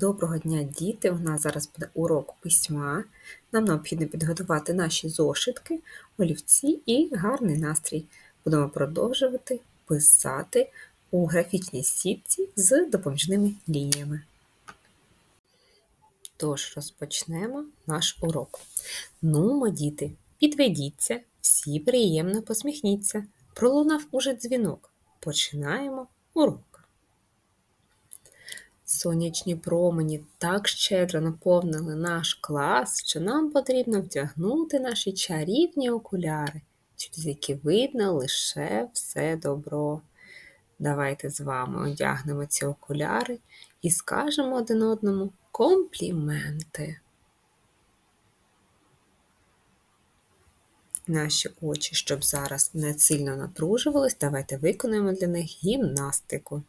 Доброго дня, діти! У нас зараз буде урок письма. Нам необхідно підготувати наші зошитки, олівці і гарний настрій. Будемо продовжувати писати у графічній сітці з допоміжними лініями. Тож розпочнемо наш урок. Нумо, діти, підведіться, всі приємно посміхніться. Пролунав уже дзвінок. Починаємо урок. Сонячні промені так щедро наповнили наш клас, що нам потрібно вдягнути наші чарівні окуляри, через які видно лише все добро. Давайте з вами одягнемо ці окуляри і скажемо один одному компліменти. Наші очі, щоб зараз не сильно напружувались, давайте виконаємо для них гімнастику.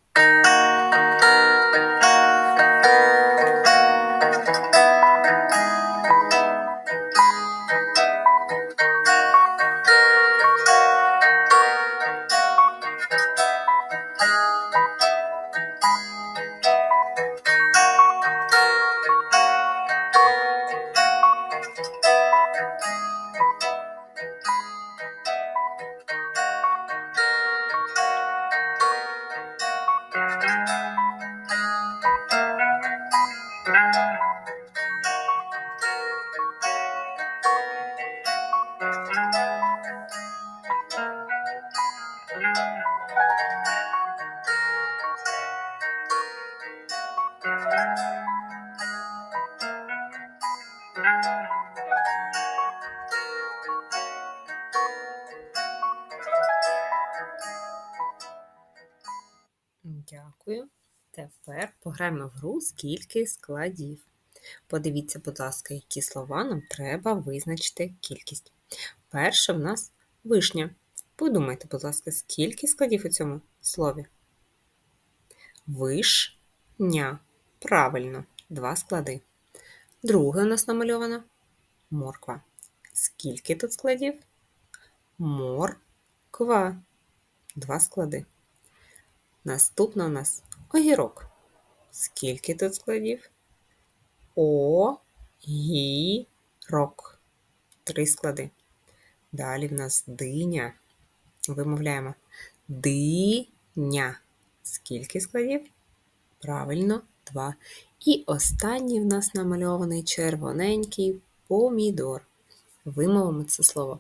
Тепер пограємо в гру скільки складів. Подивіться, будь ласка, які слова нам треба визначити кількість. Перше в нас вишня. Подумайте, будь ласка, скільки складів у цьому слові? Вишня. Правильно, два склади. Друге у нас намальовано морква. Скільки тут складів? Морква. Два склади. Наступна у нас огірок. Скільки тут складів? О-гі-рок. Три склади. Далі в нас диня. Вимовляємо диня. Скільки складів? Правильно, два. І останній в нас намальований червоненький помідор. Вимовимо це слово.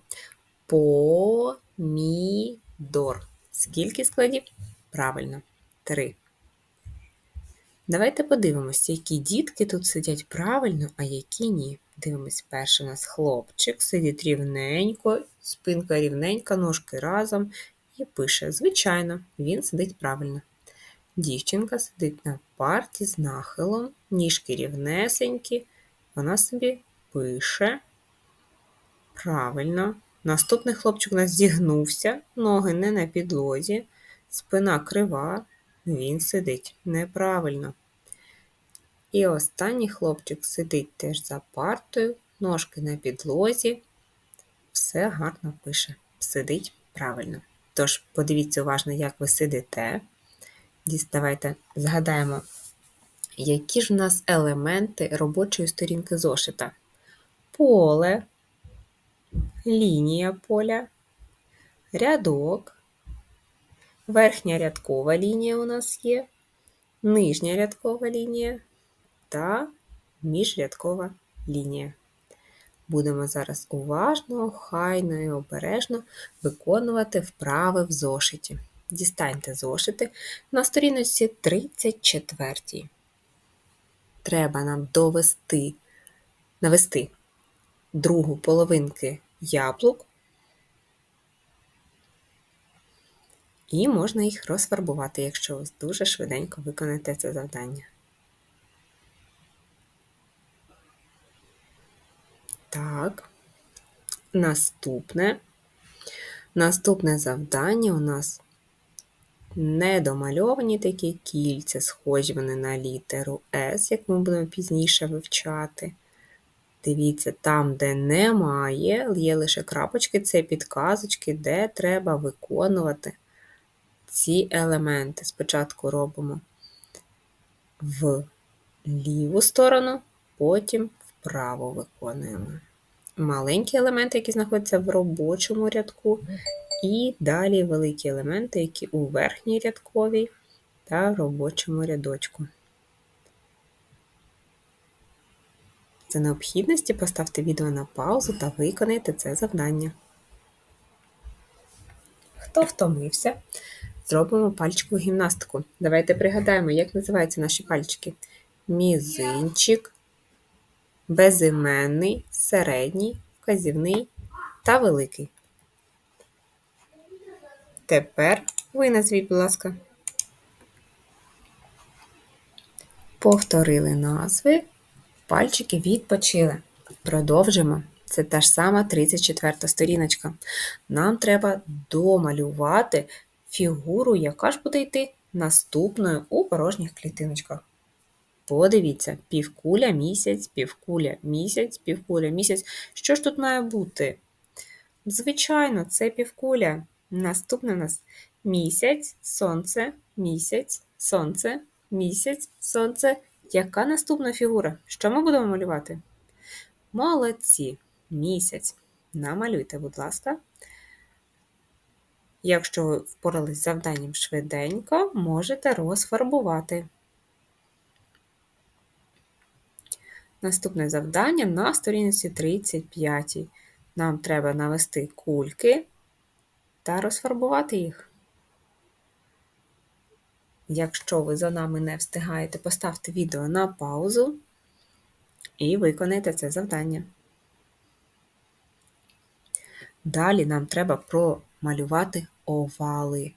Помідор. Скільки складів? Правильно, три. Давайте подивимося, які дітки тут сидять правильно, а які ні. Дивимось, перший у нас хлопчик, сидить рівненько, спинка рівненька, ножки разом і пише. Звичайно, він сидить правильно. Дівчинка сидить на парті з нахилом, ніжки рівнесенькі, вона собі пише. Правильно. Наступний хлопчик у нас зігнувся, ноги не на підлозі, спина крива, він сидить неправильно. І останній хлопчик сидить теж за партою, ножки на підлозі, все гарно пише, сидить правильно. Тож, подивіться уважно, як ви сидите. Давайте згадаємо, які ж у нас елементи робочої сторінки зошита. Поле, лінія поля, рядок, верхня рядкова лінія у нас є, нижня рядкова лінія та міжрядкова лінія. Будемо зараз уважно, охайно і обережно виконувати вправи в зошиті. Дістаньте зошити на сторіночці 34. Треба нам довести, навести другу половинки яблук, і можна їх розфарбувати, якщо ви дуже швиденько виконаєте це завдання. Так, наступне. Наступне завдання у нас недомальовані такі кільця, схожі вони на літеру С, як ми будемо пізніше вивчати. Дивіться, там, де немає, є лише крапочки, це підказочки, де треба виконувати ці елементи. Спочатку робимо в ліву сторону, потім вправо виконуємо. Маленькі елементи, які знаходяться в робочому рядку, і далі великі елементи, які у верхній рядковій та робочому рядочку. За необхідності поставте відео на паузу та виконайте це завдання. Хто втомився, зробимо пальчикову гімнастику. Давайте пригадаємо, як називаються наші пальчики. Мізинчик, безіменний, середній, вказівний та великий. Тепер ви назвіть, будь ласка. Повторили назви, пальчики відпочили. Продовжимо. Це та ж сама 34 сторіночка. Нам треба домалювати фігуру, яка ж буде йти наступною у порожніх клітиночках. Подивіться, півкуля місяць, півкуля місяць, півкуля місяць. Що ж тут має бути? Звичайно, це півкуля. Наступне у нас місяць, сонце, місяць, сонце, місяць, сонце. Яка наступна фігура? Що ми будемо малювати? Молодці! Місяць. Намалюйте, будь ласка. Якщо ви впорались з завданням швиденько, можете розфарбувати. Наступне завдання на сторінці 35. Нам треба навести кульки та розфарбувати їх. Якщо ви за нами не встигаєте, поставте відео на паузу і виконайте це завдання. Далі нам треба промалювати овали.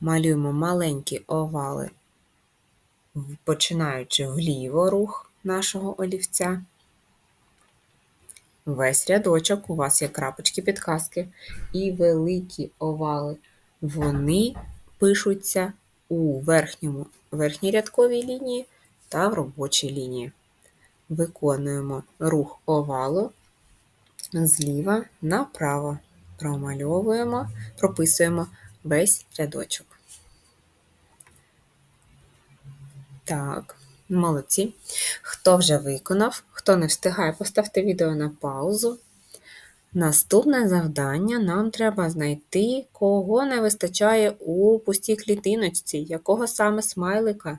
Малюємо маленькі овали, починаючи вліво рух нашого олівця. Весь рядочок у вас є крапочки підказки і великі овали. Вони пишуться у верхньому, верхній рядковій лінії та в робочій лінії. Виконуємо рух овалу зліва направо. Промальовуємо, прописуємо весь рядочок. Так, молодці. Хто вже виконав, хто не встигає, поставте відео на паузу. Наступне завдання нам треба знайти, кого не вистачає у пустій клітиночці, якого саме смайлика.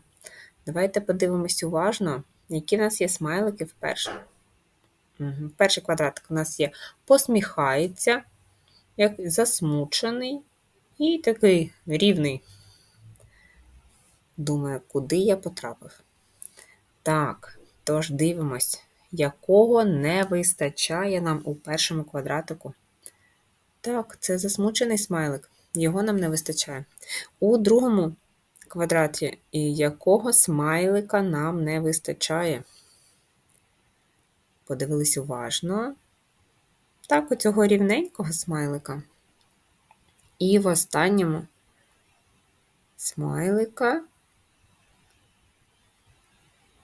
Давайте подивимось уважно, які в нас є смайлики вперше. Перший квадратик у нас є посміхається, як засмучений і такий рівний. Думаю, куди я потрапив. Так, тож дивимось, якого не вистачає нам у першому квадратику. Так, це засмучений смайлик, його нам не вистачає. У другому квадраті і якого смайлика нам не вистачає. Подивились уважно. Так, у цього рівненького смайлика. І в останньому смайлика,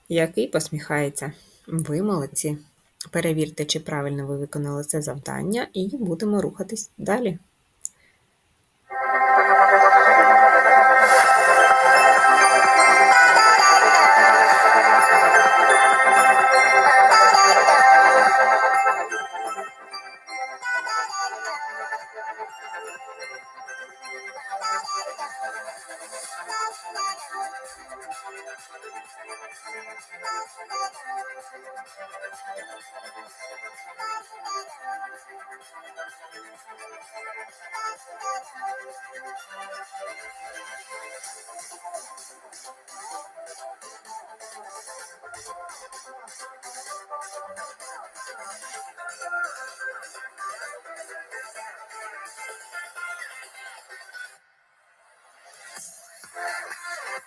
який посміхається. Ви молодці. Перевірте, чи правильно ви виконали це завдання, і будемо рухатись далі.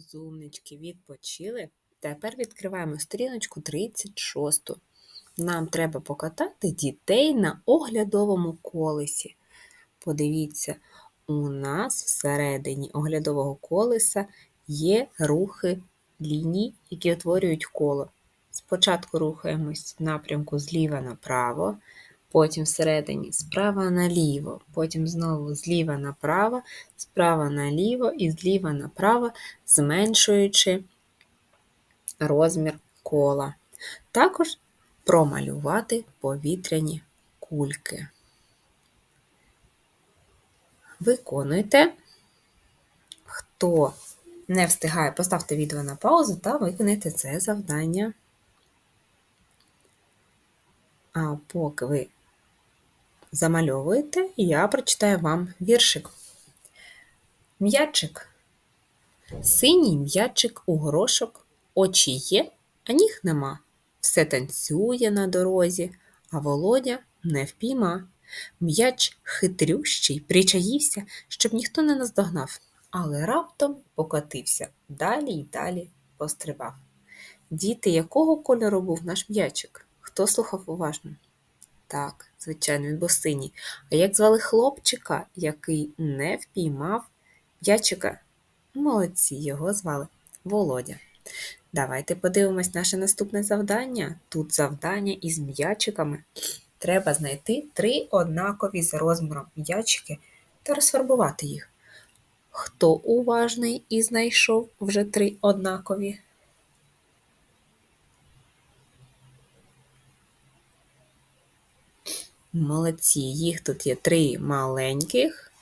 Розумнички, відпочили. Тепер відкриваємо сторіночку 36. Нам треба покатати дітей на оглядовому колесі. Подивіться, у нас всередині оглядового колеса є рухи ліній, які утворюють коло. Спочатку рухаємось в напрямку зліва направо, потім всередині справа наліво, потім знову зліва направо, справа наліво і зліва направо, зменшуючи розмір кола. Також промалювати повітряні кульки. Виконуйте. Хто не встигає, поставте відео на паузу та виконайте це завдання. А поки ви замальовуєте, я прочитаю вам віршик. М'ячик. Синій м'ячик у горошок, очі є, а ніг нема. Все танцює на дорозі, а володя не впійма. М'яч хитрющий, причаївся, щоб ніхто не наздогнав, але раптом покотився, далі й далі пострибав. Діти, якого кольору був наш м'ячик? Хто слухав уважно? Так, звичайно, він був синій. А як звали хлопчика, який не впіймав м'ячика? Молодці, його звали Володя. Давайте подивимось наше наступне завдання. Тут завдання із м'ячиками. Треба знайти три однакові за розміром м'ячики та розфарбувати їх. Хто уважний і знайшов вже три однакові? Молодці, їх тут є три маленьких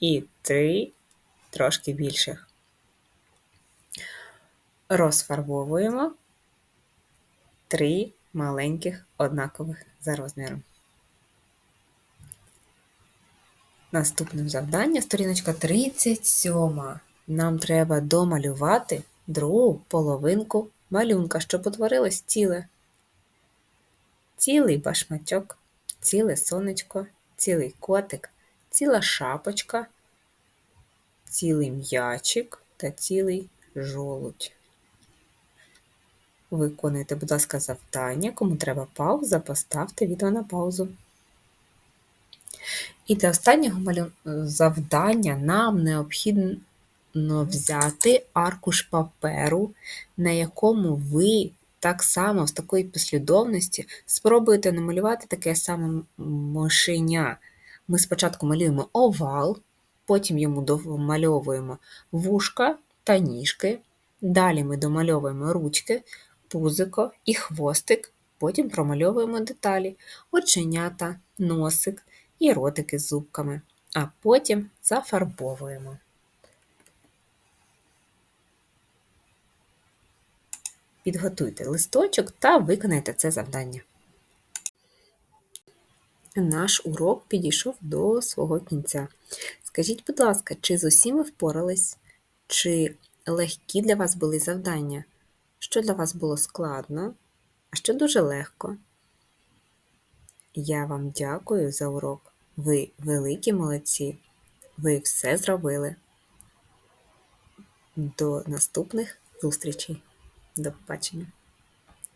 і три трошки більших. Розфарбовуємо три маленьких однакових за розміром. Наступним завданням сторіночка 37. Нам треба домалювати другу половинку малюнка, щоб утворилось ціле. Цілий башмачок, ціле сонечко, цілий котик, ціла шапочка, цілий м'ячик та цілий жолудь. Виконуйте, будь ласка, завдання. Кому треба пауза, поставте відео на паузу. І для останнього завдання нам необхідно взяти аркуш паперу, на якому ви так само з такої послідовності спробуєте намалювати таке саме мошеня. Ми спочатку малюємо овал, потім йому домальовуємо вушка та ніжки. Далі ми домальовуємо ручки, пузико і хвостик, потім промальовуємо деталі, оченята, носик і ротики з зубками, а потім зафарбовуємо. Підготуйте листочок та виконайте це завдання. Наш урок підійшов до свого кінця. Скажіть, будь ласка, чи з усім ви впорались? Чи легкі для вас були завдання? Що для вас було складно, а що дуже легко? Я вам дякую за урок. Ви великі молодці. Ви все зробили. До наступних зустрічей. До побачення.